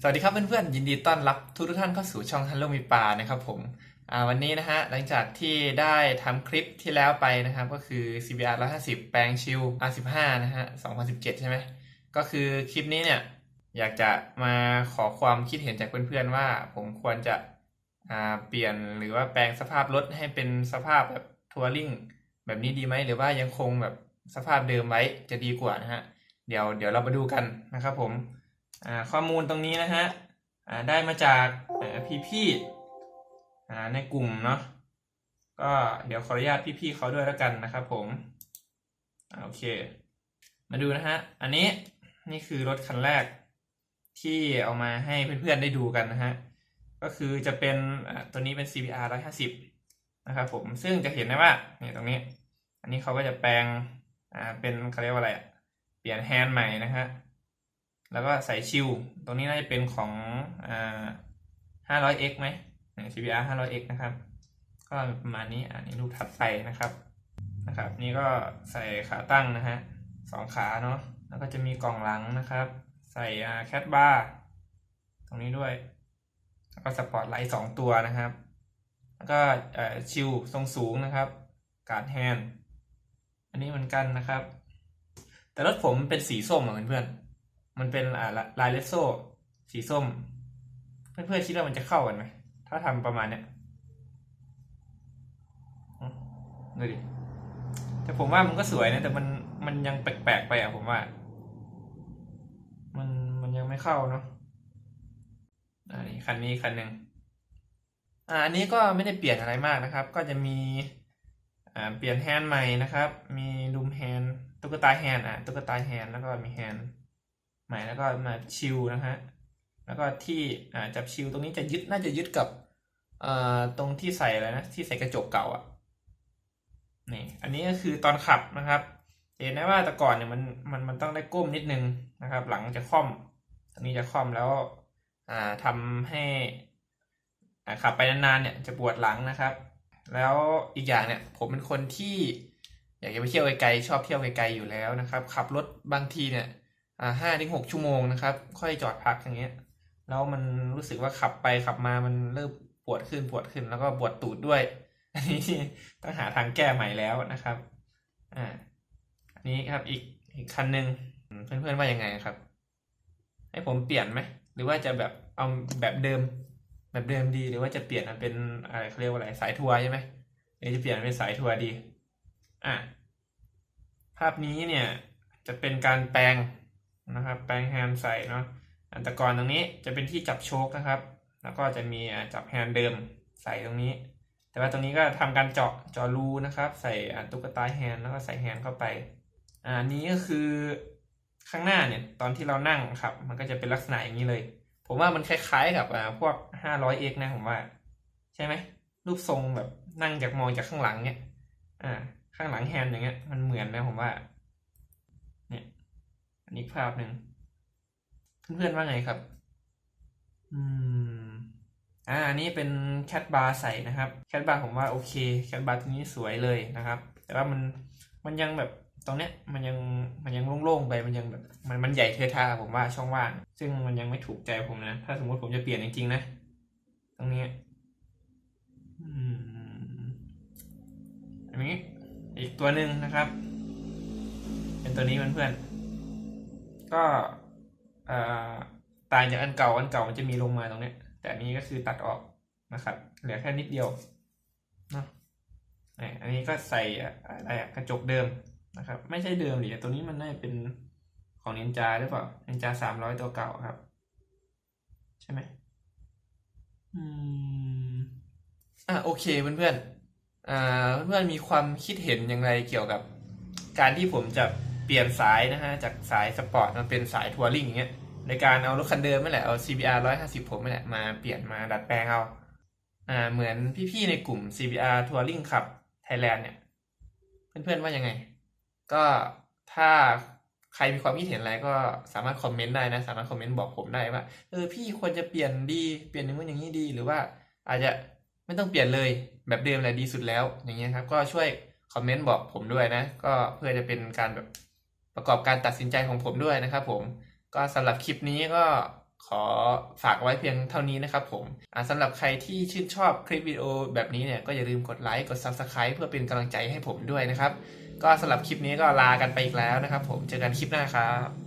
สวัสดีครับเพื่อนๆยินดีต้อนรับทุกท่านเข้าสู่ช่องฮัลโหลมีปลานะครับผมวันนี้นะฮะหลังจากที่ได้ทำคลิปที่แล้วไปนะครับก็คือ CBR 150 แปลงชิล R15 นะฮะ2017 ใช่ไหมก็คือคลิปนี้เนี่ยอยากจะมาขอความคิดเห็นจากเพื่อนๆว่าผมควรจะเปลี่ยนหรือว่าแปลงสภาพรถให้เป็นสภาพแบบทัวริงแบบนี้ดีไหมหรือว่ายังคงแบบสภาพเดิมไว้จะดีกว่านะฮะเดี๋ยวเดี๋ยวเรามาดูกันนะครับผม ข้อมูลตรงนี้นะฮะได้มาจากพี่พี่ๆในกลุ่มเนาะก็เดี๋ยวขออนุญาตพี่ๆเขาด้วยแล้วกันนะครับผมอโอเค มาดูนะฮะ อันนี้นี่คือรถคันแรกที่เอามาให้เพื่อนๆได้ดูกันนะฮะ ก็คือจะเป็นตัวนี้เป็น CBR 150 นะครับผม ซึ่งจะเห็นได้ว่าเนี่ยตรงนี้ อันนี้เขาก็จะแปลง อ่า เป็นเขาเรียกว่าอะไร เปลี่ยนแฮนด์ใหม่นะฮะ แล้วก็ใส่ชิลตรงนี้น่าจะเป็นของอ่า 500x ไหม CBR 500x นะครับ ก็ประมาณนี้อันนี้รูปถัดไปนะครับนะครับ นี่ก็ใส่ขาตั้งนะฮะสองขาเนาะแล้วก็จะมีกล่องหลังนะครับ ใส่แคทบาร์ตรงนี้ด้วย แล้วก็สปอร์ตไลท์สองตัวนะครับ แล้วก็ชิลทรงสูงนะครับ การแฮนด์อันนี้เหมือนกันนะครับ แต่รถผมเป็นสีส้มเหมือนเพื่อน มันเป็นลายเลสโซสีส้ม เพื่อนๆคิดว่ามันจะเข้ากันไหม ถ้าทำประมาณเนี้ยดูดิ แต่ผมว่ามันก็สวยนะ แต่มันมันยังแปลกๆไปอะผมว่า มันมันยังไม่เข้าเนาะอันนี้คันนี้คันหนึ่งอ่าอันนี้ก็ไม่ได้เปลี่ยนอะไรมากนะครับ ก็จะมีอ่าเปลี่ยนแฮนด์ใหม่นะครับ มีดุมแฮนด์ตุ๊กตาแฮนด์อะตุ๊กตาแฮนด์แล้วก็มีแฮนด์ ใหม่แล้วก็มาชิลนะฮะแล้วก็ที่อ่าจับชิลตรงนี้จะยึดน่าจะยึดกับเอ่อตรงที่ใส่อะไรนะที่ใส่กระจกเก่าอะนี่อันนี้ก็คือตอนขับนะครับเห็นได้ว่าแต่ก่อนเนี่ยมันมันมันต้องได้ก้มนิดนึงนะครับ หลังจะค่อมตรงนี้จะค่อมแล้วอ่าทำให้อ่าขับไปนานๆเนี่ยจะปวดหลังนะครับ แล้วอีกอย่างเนี่ยผมเป็นคนที่อยากจะไปเที่ยวไกลๆชอบเที่ยวไกลๆอยู่แล้วนะครับ ขับรถบางทีเนี่ย ห้าถึงหกชั่วโมงนะครับ ค่อยจอดพักอย่างเงี้ย แล้วมันรู้สึกว่าขับไปขับมามันเริ่มปวดขึ้นปวดขึ้นแล้วก็ปวดตูดด้วย อันนี้ต้องหาทางแก้ใหม่แล้วนะครับ อ่า อันนี้ครับอีกอีกคันหนึ่งเพื่อนๆว่ายังไงครับ ให้ผมเปลี่ยนไหมหรือว่าจะแบบเอาแบบเดิม แบบเดิมดีหรือว่าจะเปลี่ยนเป็นอะไรเขาเรียกว่าอะไรสายทัวร์ใช่ไหมหรือจะเปลี่ยนเป็นสายทัวร์ดี อะภาพนี้เนี่ยจะเป็นการแปลง นะครับแปลงแฮนด์ใส่เนาะอันแตะกอนตรงนี้จะเป็นที่จับโชคนะครับ แล้วก็จะมีจับแฮนด์เดิมใส่ตรงนี้ แต่ว่าตรงนี้ก็ทำการเจาะเจาะรูนะครับ ใส่ตุ๊กตาแฮนด์แล้วก็ใส่แฮนด์เข้าไปอ่านี้ก็คือข้างหน้าเนี่ยตอนที่เรานั่งครับ มันก็จะเป็นลักษณะอย่างนี้เลย ผมว่ามันคล้ายๆกับอ่าพวก 500x นะผมว่า ใช่ไหมรูปทรงแบบนั่งจากมองจากข้างหลังเนี่ยอ่าข้างหลังแฮนด์อย่างเงี้ยมันเหมือนนะผมว่า อันนี้ภาพหนึ่งเพื่อนๆว่าไงครับ อืม อ่า อันนี้เป็นแคทบาร์ใส่นะครับ แคทบาร์ผมว่าโอเค แคทบาร์ตัวนี้สวยเลยนะครับ แต่ว่ามัน มันยังแบบตรงเนี้ย มันยัง มันยังโล่งๆไป มันยังแบบ มัน มันใหญ่เทอะทาผมว่าช่องว่าง ซึ่งมันยังไม่ถูกใจผมนะ ถ้าสมมติผมจะเปลี่ยนจริงๆนะ ตรงนี้ อืม อันนี้ อีกตัวหนึ่งนะครับ เป็นตัวนี้เพื่อนๆ ก็อ่อต่างจากอันเก่าอันเก่ามันจะมีลงมาตรงเนี้ย แต่อันนี้ก็คือตัดออกนะครับ เหลือแค่นิดเดียวเนาะอันนี้ก็ใส่อะไรกระจกเดิมนะครับ ไม่ใช่เดิมหรือตัวนี้มันน่าจะเป็นของนินจาหรือเปล่านินจาสามร้อยตัวเก่าครับ ใช่ไหมอืมอะโอเคเพื่อนๆอ่าเพื่อนๆมีความคิดเห็นอย่างไรเกี่ยวกับการที่ผมจะ เปลี่ยนสายนะฮะจากสายสปอร์ตมาเป็นสายทัวริงอย่างเงี้ยในการเอารถคันเดิมไม่แหละเอา CBR 150 ผมไม่แหละมาเปลี่ยนมาดัดแปลงเอาอ่าเหมือนพี่ๆในกลุ่ม CBR Touring ขับ Thailand เนี่ยเพื่อนๆว่ายังไง ก็ถ้าใครมีความคิดเห็นอะไรก็สามารถคอมเมนต์ได้นะ สามารถคอมเมนต์บอกผมได้ว่าเออพี่ควรจะเปลี่ยนดีเปลี่ยนอย่างนู้นอย่างนี้ดี หรือว่าอาจจะไม่ต้องเปลี่ยนเลยแบบเดิมแหละดีสุดแล้วอย่างเงี้ยครับ ก็ช่วยคอมเมนต์บอกผมด้วยนะ ก็เพื่อจะเป็นการแบบ ประกอบการตัดสินใจของผมด้วยนะครับผมก็สำหรับคลิปนี้ก็ขอฝากไว้เพียงเท่านี้นะครับผมอ่าสำหรับใครที่ชื่นชอบคลิปวิดีโอแบบนี้เนี่ยก็อย่าลืมกดไลค์กด Subscribe เพื่อเป็นกำลังใจให้ผมด้วยนะครับ ก็สำหรับคลิปนี้ก็ลากันไปอีกแล้วนะครับผมเจอกันคลิปหน้าครับ